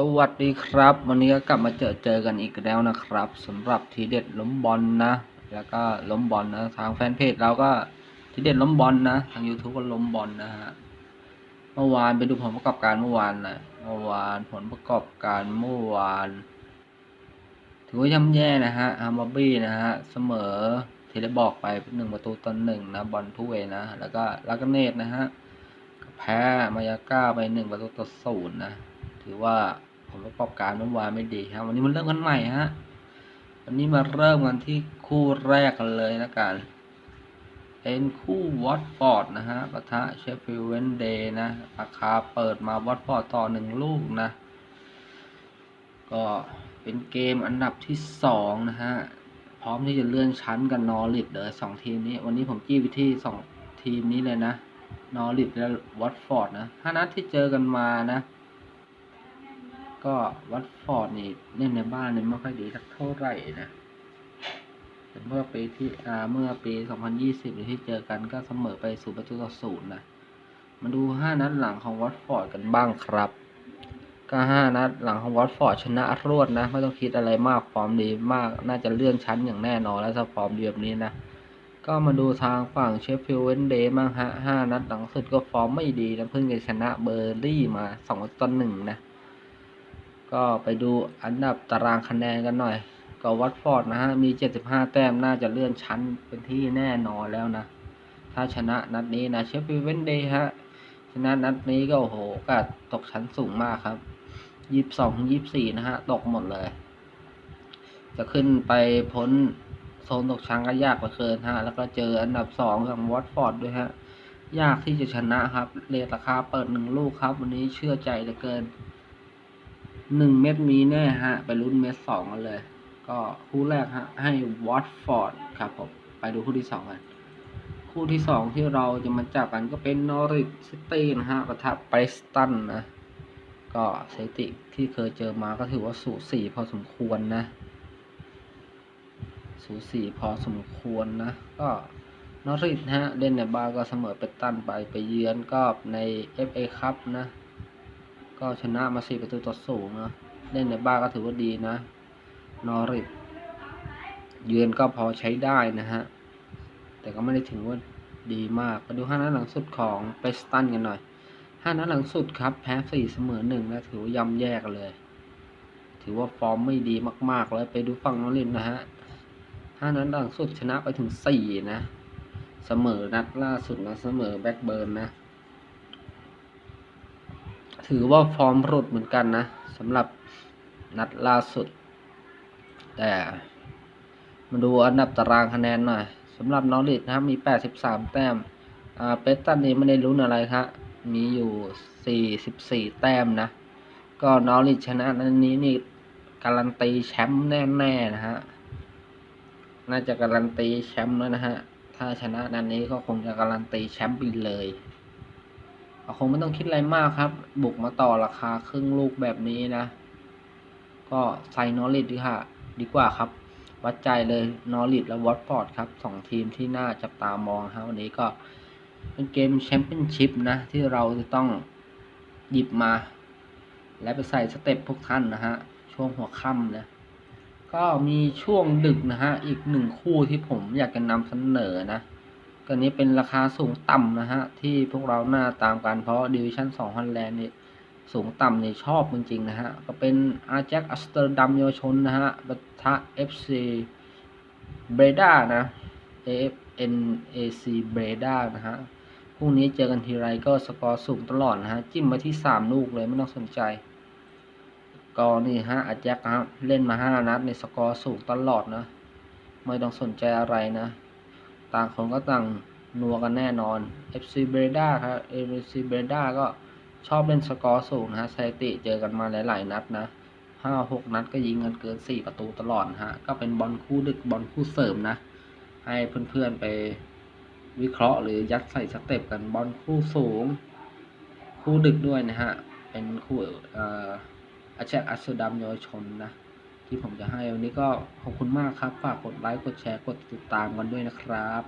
สวัสดีครับ วันนี้ก็กลับมาเจอเจอกันอีกแล้วนะครับสำหรับทีเด็ดล้มบอลนะ แล้วก็ล้มบอลนะทางแฟนเพจเราก็ทีเด็ดล้มบอลนะ ทาง YouTube ก็ล้มบอลนะฮะเมื่อวานไปดูผลประกอบการเมื่อวานนะเมื่อวานผลประกอบการเมื่อวาน ถือว่าย่ำแย่นะฮะฮาร์บบี้นะฮะเสมอที่ได้บอกไปหนึ่งประตูต่อหนึ่งนะบอลทุเวนะ แล้วก็ลากเนตนะฮะแพ้มายาก้าไปหนึ่งประตูต่อศูนย์นะถือว่า ผลประกอบการเมื่อวานไม่ดีครับวันนี้มันเริ่มกันใหม่ฮะวันนี้มาเริ่มกันที่คู่แรกกันเลยนะกันเป็นคู่วอตฟอร์ดนะฮะปะทะเชฟฟิลเวนเดย์นะราคาเปิดมาวอตฟอร์ดต่อหนึ่งลูกนะ ก็เป็นเกมอันดับที่สองนะฮะ พร้อมที่จะเลื่อนชั้นกันนอริดเลยสองทีมนี้ วันนี้ผมจี้ไปที่สองทีมนี้เลยนะ นอริดและวอตฟอร์ดนะห้านัดที่เจอกันมานะ ก็วัตฟอร์ดนี่เล่นในบ้านเนี่ยไม่ค่อยดีสักเท่าไหร่นะแต่เมื่อปีที่เมื่อปี 2020 ที่เจอกันก็เสมอไปศูนย์ประตูต่อศูนย์นะมาดู 5 นัดหลังของวัตฟอร์ดกันบ้างครับก็5นัดหลังของวัตฟอร์ดชนะรวดนะ ไม่ต้องคิดอะไรมากฟอร์มดีมากน่าจะเลื่อนชั้นอย่างแน่นอนแล้วถ้าฟอร์มดีแบบนี้นะ ก็มาดูทางฝั่งเชฟฟิลด์เวนเดย์บ้างฮะ5นัดหลังสุดก็ฟอร์มไม่ดีนะเพิ่งจะชนะเบอร์ลี่มา2ต่อ1นะ ก็ไปดูอันดับตารางคะแนนกันหน่อย ก็วัตฟอร์ดนะฮะ มี 75 แต้ม น่าจะเลื่อนชั้นเป็นที่แน่นอนแล้วนะ ถ้าชนะนัดนี้นะเชฟฟิเวนเดย์ฮะ ชนะนัดนี้ก็โอ้โหโอกาสตกชั้นสูงมากครับ22 24นะฮะ ตกหมดเลย จะขึ้นไปพ้นโซนตกชั้นก็ยากเหลือเกินฮะ แล้วก็เจออันดับ2อย่างวัตฟอร์ดด้วยฮะ ยากที่จะชนะครับเรทราคาเปิดหนึ่งลูกครับ วันนี้เชื่อใจเหลือเกิน หนึ่งเม็ดมีแน่ฮะ ไปลุ้นเม็ดสองกันเลย ก็คู่แรกฮะ ให้วอตฟอร์ดครับผม ไปดูคู่ที่สองกัน คู่ที่สองที่เราจะมาจับกันก็เป็นนอริ h ซิตี้นะฮะปะทะไบรสตันนะ ก็สถิติที่เคยเจอมาก็ถือว่าสูสีพอสมควรนะ สูสีพอสมควรนะ ก็นอริทฮะ เล่นในบ้านก็เสมอเปตันไปไปเยือนก็ใน FA คัพนะ ก็ชนะมาสี่ประตูต่อศูนย์นะเล่นในบ้านก็ถือว่าดีนะ นอริทเยือนก็พอใช้ได้นะฮะ แต่ก็ไม่ได้ถึงว่าดีมากมาดูห้านัดหลังสุดของเปสตันกันหน่อยห้านัดหลังสุดครับ แพ้สี่เสมอหนึ่งนะถือว่าย่ำแย่กันเลย ถือว่าฟอร์มไม่ดีมาก ๆ เลยไปดูฝั่งนอริทนะฮะห้านัดหลังสุดชนะไปถึงสี่นะ เสมอนัดล่าสุดนะเสมอแบ็กเบิร์นนะ ถือว่าฟอร์มรุดเหมือนกันนะสำหรับนัดล่าสุด แต่มาดูอันดับตารางคะแนนหน่อยสำหรับนอริทนะครับมี 83 แต้มอ่าเปสตันนี่ไม่ได้ลุ้นอะไรครับมีอยู่ 44 แต้มนะ ก็นอริทชนะนัดนี้นี่การันตีแชมป์แน่ๆนะฮะน่าจะการันตีแชมป์แล้วนะฮะถ้าชนะนัดนนี้ก็คงจะการันตีแชมป์ไปเลย คงไม่ต้องคิดอะไรมากครับ บุกมาต่อราคาครึ่งลูกแบบนี้นะ ก็ใส่นอริทดีค่ะดีกว่าครับ วัดใจเลยนอริทและวอตฟอร์ดครับสองทีมที่น่าจับตามองครับวันนี้ก็เป็นเกมแชมเปี้ยนชิพนะ ที่เราจะต้องหยิบมา และไปใส่สเต็ปพวกท่านนะฮะ ช่วงหัวค่ำนะก็มีช่วงดึกนะฮะ อีกหนึ่งคู่ที่ผมอยากจะนำเสนอนะ ก็นี้เป็นราคาสูงต่ำนะฮะ ที่พวกเราหน้าตามกันเพราะดิวิชั่น2ฮอลแลนด์นี่สูงต่ำนี่ชอบจริงๆนะฮะ ก็เป็นอาแจ็คอัสเตอร์ดัมเยาวชนนะฮะปะทะ FC เบรดานะ AFNAC เบรดานะฮะพรุ่งนี้เจอกันทีไรก็สกอร์สูงตลอดนะฮะ จิ้มมาที่ 3 ลูกเลยไม่ต้องสนใจ ก็นี่ฮะอาแจ็คครับเล่นมา 5 นัดในสกอร์สูงตลอดนะ ไม่ต้องสนใจอะไรนะ ต่างคนก็ต่างนัวกันแน่นอน FC b r e d a ครับ FC b r e d a ก็ชอบเล่นสกอร์สูงนะฮะสถิติเจอกันมาหลาย ๆ นัดนะห้าหกนัดก็ยิงกันเกินสี่ประตูตลอดฮะ ก็เป็นบอลคู่ดึกบอลคู่เสริมนะ ให้เพื่อน ๆ ไปวิเคราะห์หรือยัดใส่สเต็ปกันบอลคู่สูง คู่ดึกด้วยนะฮะ เป็นคู่อาเชกอัสดัมเยาวชนนะ ที่ผมจะให้วันนี้ก็ขอบคุณมากครับ ฝากกดไลค์ กดแชร์ กดติดตามกันด้วยนะครับ